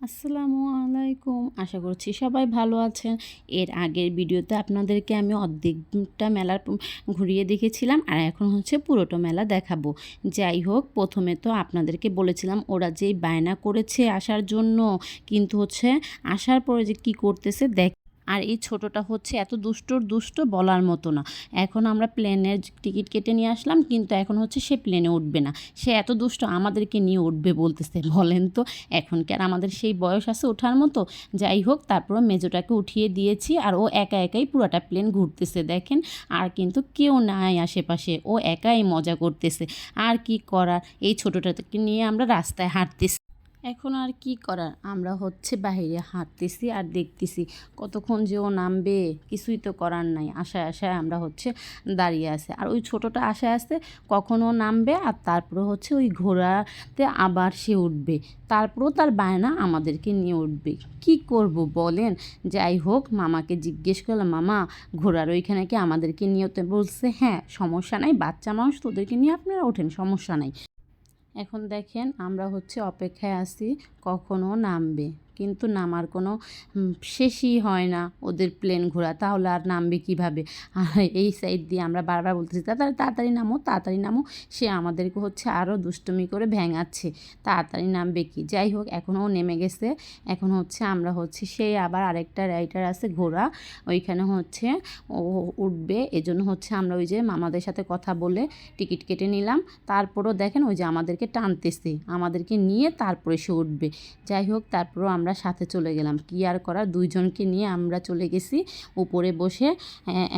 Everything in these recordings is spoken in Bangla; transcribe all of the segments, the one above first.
আসসালামু আলাইকুম। আশা করছি সবাই ভালো আছেন। এর আগের ভিডিওতে আপনাদেরকে আমি অর্ধেকটা মেলার ঘুরিয়ে দেখেছিলাম আর এখন হচ্ছে পুরোটো মেলা দেখাবো। যাই হোক, প্রথমে তো আপনাদেরকে বলেছিলাম ওরা যে বায়না করেছে আসার জন্য, কিন্তু হচ্ছে আসার পরে যে কী করতেছে দেখ আর এই ছোটোটা হচ্ছে এত দুষ্টর দুষ্ট বলার মতো না। এখন আমরা প্লেনের টিকিট কেটে নিয়ে আসলাম, কিন্তু এখন হচ্ছে সে প্লেনে উঠবে না। সে এত দুষ্ট আমাদেরকে নিয়ে উঠবে বলতেছে, বলেন তো। এখন কি আর আমাদের সেই বয়স আছে ওঠার মতো? যাই হোক তারপর মেজোটাকে উঠিয়ে দিয়েছি আর ও একা একাই পুরাটা প্লেন ঘুরতেছে, দেখেন। আর কিন্তু কেউ নাই আশেপাশে, ও একাই মজা করতেছে। আর কি করার? এই ছোটোটাকে নিয়ে আমরা রাস্তায় হাঁটতেছি। এখন আর কি করার? আমরা হচ্ছে বাইরে হাঁটতেছি আর দেখতেছি কতক্ষণ যে ও নামবে, কিছুই তো করার নাই। আশায় আশায় আমরা হচ্ছে দাঁড়িয়ে আছে। আর ওই ছোটোটা আশায় আসতে কখনও নামবে আর তারপরে হচ্ছে ওই ঘোড়াতে আবার সে উঠবে। তারপরেও তার বায়না আমাদেরকে নিয়ে উঠবে। কি করব বলেন? যাই হোক, মামাকে জিজ্ঞেস করলাম, মামা, ঘোড়ার ওইখানে কি আমাদেরকে নিয়ে বলছে হ্যাঁ সমস্যা নাই। বাচ্চা মানুষ তোদেরকে নিয়ে আপনারা ওঠেন, সমস্যা নাই। এখন দেখেন আমরা হচ্ছে অপেক্ষায় আসি কখনও নামবে। কিন্তু নামার কোনো শেষই হয় না ওদের প্লেন ঘোরা। তাহলে আর নামবে কীভাবে? আর এই সাইড দিয়ে আমরা বারবার বলতেছি, তাড়াতাড়ি তাড়াতাড়ি নামো তাড়াতাড়ি নামো। সে আমাদেরকে হচ্ছে আরও দুষ্টুমি করে ভেঙাচ্ছে। তাড়াতাড়ি নামবে কি? যাই হোক, এখনও নেমে গেছে। এখন হচ্ছে আমরা হচ্ছে সেই আবার আরেকটা রাইটার আছে ঘোড়া। ওইখানে হচ্ছে ও উঠবে। এজন্য হচ্ছে আমরা ওই যে মামাদের সাথে কথা বলে টিকিট কেটে নিলাম। তারপরও দেখেন ওই যে আমাদেরকে টানতেছে। আমাদেরকে নিয়ে তারপরে সে উঠবে। যাই হোক, তারপরও আমরা আমরা সাথে চলে গেলাম। কি আর করার? দুইজনকে নিয়ে আমরা চলে গেছি। উপরে বসে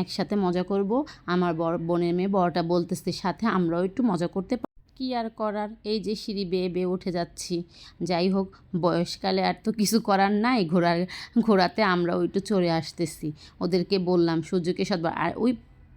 একসাথে মজা করব। আমার বড় বোনের মেয়ে বড়টা বলতেছে সাথে, আমরাও একটু মজা করতে কি আর করার? এই যে সিঁড়ি বেয়ে বেয়ে উঠে যাচ্ছি। যাই হোক, বয়সকালে আর তো কিছু করার নাই। ঘোড়ার ঘোড়াতে আমরাও একটু চড়ে আসতেছি। ওদেরকে বললাম, সূর্যকে সদবার আর ওই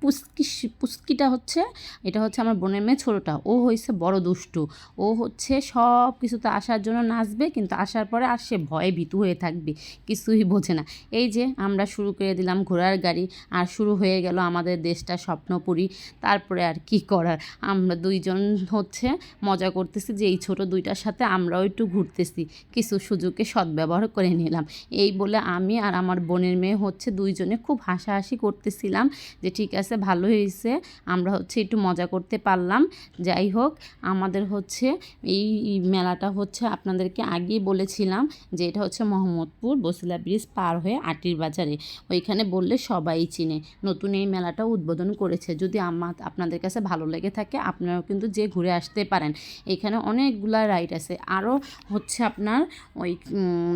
পুস্কি পুস্কিটা হচ্ছে, এটা হচ্ছে আমার বোনের মেয়ে ছোটোটা। ও হয়েছে বড় দুষ্টু। ও হচ্ছে সব কিছুতে আসার জন্য নাচবে, কিন্তু আসার পরে আর সে ভয়ে ভীতু হয়ে থাকবে, কিছুই বোঝে না। এই যে আমরা শুরু করে দিলাম ঘোড়ার গাড়ি, আর শুরু হয়ে গেল আমাদের দেশটা স্বপ্নপুরী। তারপরে আর কি করার? আমরা দুইজন হচ্ছে মজা করতেছি যে এই ছোটো দুইটার সাথে আমরাও একটু ঘুরতেছি। কিছু সুযোগকে সদ্ব্যবহার করে নিলাম। এই বলে আমি আর আমার বোনের মেয়ে হচ্ছে দুইজনে খুব হাসাহাসি করতেছিলাম যে ঠিক আছে কাছে ভালো হয়েছে। আমরা হচ্ছে একটু মজা করতে পারলাম। যাই হোক, আমাদের হচ্ছে এই মেলাটা হচ্ছে আপনাদেরকে আগেই বলেছিলাম যে এটা হচ্ছে মোহাম্মদপুর বসিলা ব্রিজ পার হয়ে আটির বাজারে। ওইখানে বললে সবাই চিনে। নতুন এই মেলাটা উদ্বোধন করেছে। যদি আমার আপনাদের কাছে ভালো লেগে থাকে, আপনারাও কিন্তু যে ঘুরে আসতে পারেন। এখানে অনেকগুলা রাইড আছে। আরও হচ্ছে আপনার ওই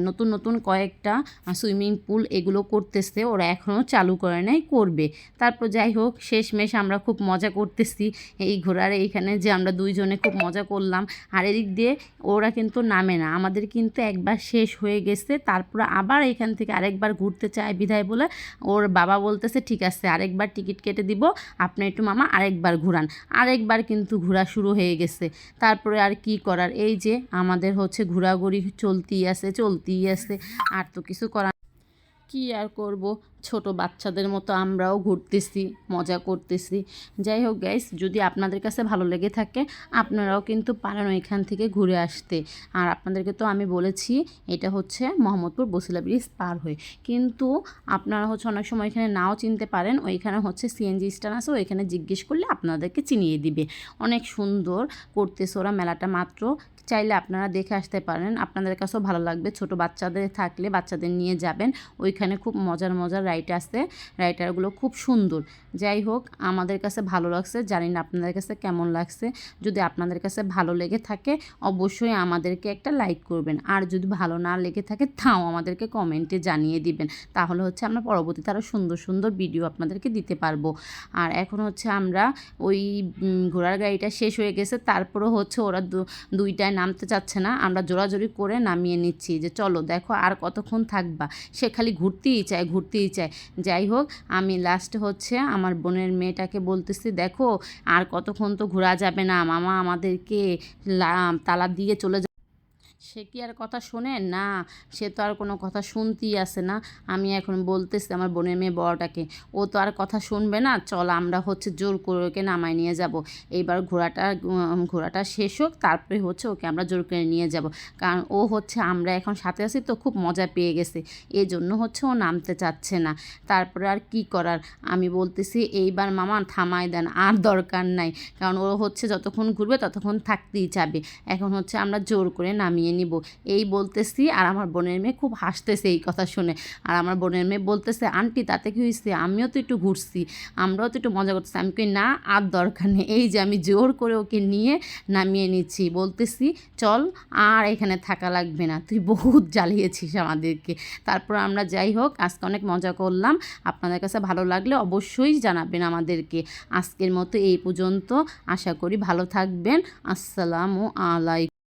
নতুন নতুন কয়েকটা সুইমিং পুল এগুলো করতেছে। ওরা এখনও চালু করে নেয় করবে। তারপর যাই হোক শেষমেশ আমরা খুব মজা করতেছি এই ঘোরার। এইখানে যে আমরা দুইজনে খুব মজা করলাম। আর এদিক দিয়ে ওরা কিন্তু নামে না। আমাদের কিন্তু একবার শেষ হয়ে গেছে। তারপরে আবার এখান থেকে আরেকবার ঘুরতে চায় বিধায় বলে ওর বাবা বলতেছে, ঠিক আছে, আরেকবার টিকিট কেটে দিব। আপনি একটু মামা আরেকবার ঘুরান। আরেকবার কিন্তু ঘোরা শুরু হয়ে গেছে। তারপরে আর কি করার? এই যে আমাদের হচ্ছে ঘোরাঘুরি চলতেই আছে চলতেই আছে। আর তো কিছু করার কি আর করব? ছোট বাচ্চাদের মতো আমরাও ঘুরতেছি, মজা করতেছি। যাই হোক গাইস যদি আপনাদের কাছে ভালো লেগে থাকে, আপনারাও কিন্তু পারেন ওইখান থেকে ঘুরে আসতে। আর আপনাদেরকে তো আমি বলেছি, এটা হচ্ছে মোহাম্মদপুর বসিলা ব্রিজ পার হয়ে। কিন্তু আপনারা হচ্ছে অনেক সময় এখানে নাও চিনতে পারেন, ওইখানে হচ্ছে সিএনজি স্ট্যান্ড আছে, ওইখানে জিজ্ঞেস করলে আপনাদেরকে চিনিয়ে দিবে। অনেক সুন্দর করতেছে ওরা, মেলাটা মাত্র চাইলে আপনারা দেখে আসতে পারেন। আপনাদের কাছেও ভালো লাগবে। ছোট বাচ্চাদের থাকলে বাচ্চাদের নিয়ে যাবেন। ওইখানে খুব মজার মজার রাইড আছে। রাইটারগুলো খুব সুন্দর। যাই হোক, আমাদের কাছে ভালো লাগছে। জানি না আপনাদের কাছে কেমন লাগছে। যদি আপনাদের কাছে ভালো লেগে থাকে, অবশ্যই আমাদেরকে একটা লাইক করবেন। আর যদি ভালো না লেগে থাকে, তাও আমাদেরকে কমেন্টে জানিয়ে দিবেন। তাহলে হচ্ছে আমরা পরবর্তীতে আরও সুন্দর সুন্দর ভিডিও আপনাদেরকে দিতে পারব। আর এখন হচ্ছে আমরা ওই ঘোড়ার গাড়িটা শেষ হয়ে গেছে। তারপরও হচ্ছে ওরা দুইটায় নামতে চাচ্ছে না, আমরা জোরাজোরি করে নামিয়ে নিচ্ছি যে চলো দেখো আর কতক্ষণ থাকবা। সে খালি ঘুরতেই চায় ঘুরতেই চায়। যাই হোক, আমি লাস্ট হচ্ছে আমার বোনের মেয়েটাকে বলতেছি, দেখো, আর কতক্ষণ তো ঘোরা যাবে না, মামা আমাদেরকে তালা দিয়ে চলে সে কি আর কথা শোনে? না, সে তো আর কোনো কথা শুনতেই আসে না। আমি এখন বলতেছি আমার বোনের মেয়ে বড়টাকে, ও তো আর কথা শুনবে না, চল আমরা হচ্ছে জোর করে ওকে নামায় নিয়ে যাব। এইবার ঘোড়াটা ঘোড়াটা শেষ হোক, তারপরে হচ্ছে ওকে আমরা জোর করে নিয়ে যাব। কারণ ও হচ্ছে, আমরা এখন সাথে আছি তো খুব মজা পেয়ে গেছে। এই জন্য হচ্ছে ও নামতে চাচ্ছে না। তারপরে আর কি করার? আমি বলতেছি, এইবার মামা থামাই দেন, আর দরকার নাই। কারণ ও হচ্ছে যতক্ষণ ঘুরবে ততক্ষণ থাকতেই চাবে। এখন হচ্ছে আমরা জোর করে নামিয়ে নিব। এই বলতেছি আর আমার বোনের মেয়ে খুব হাসতেছে এই কথা শুনে। আর আমার বোনের মেয়ে বলতেছে, আন্টি, তাতে কি হয়েছে আমিও তো একটু ঘুরছি, আমরাও তো একটু মজা করতেছি। আমি কই, না, আর দরকার নেই। এই যে আমি জোর করে ওকে নিয়ে নামিয়ে নিচ্ছি। বলতেছি, চল, আর এখানে থাকা লাগবে না। তুই বহুত জ্বালিয়েছিস আমাদেরকে। তারপর আমরা যাই হোক, আজকে অনেক মজা করলাম। আপনাদের কাছে ভালো লাগলে অবশ্যই জানাবেন আমাদেরকে। আজকের মতো এই পর্যন্ত। আশা করি ভালো থাকবেন। আসসালামু আলাইকুম।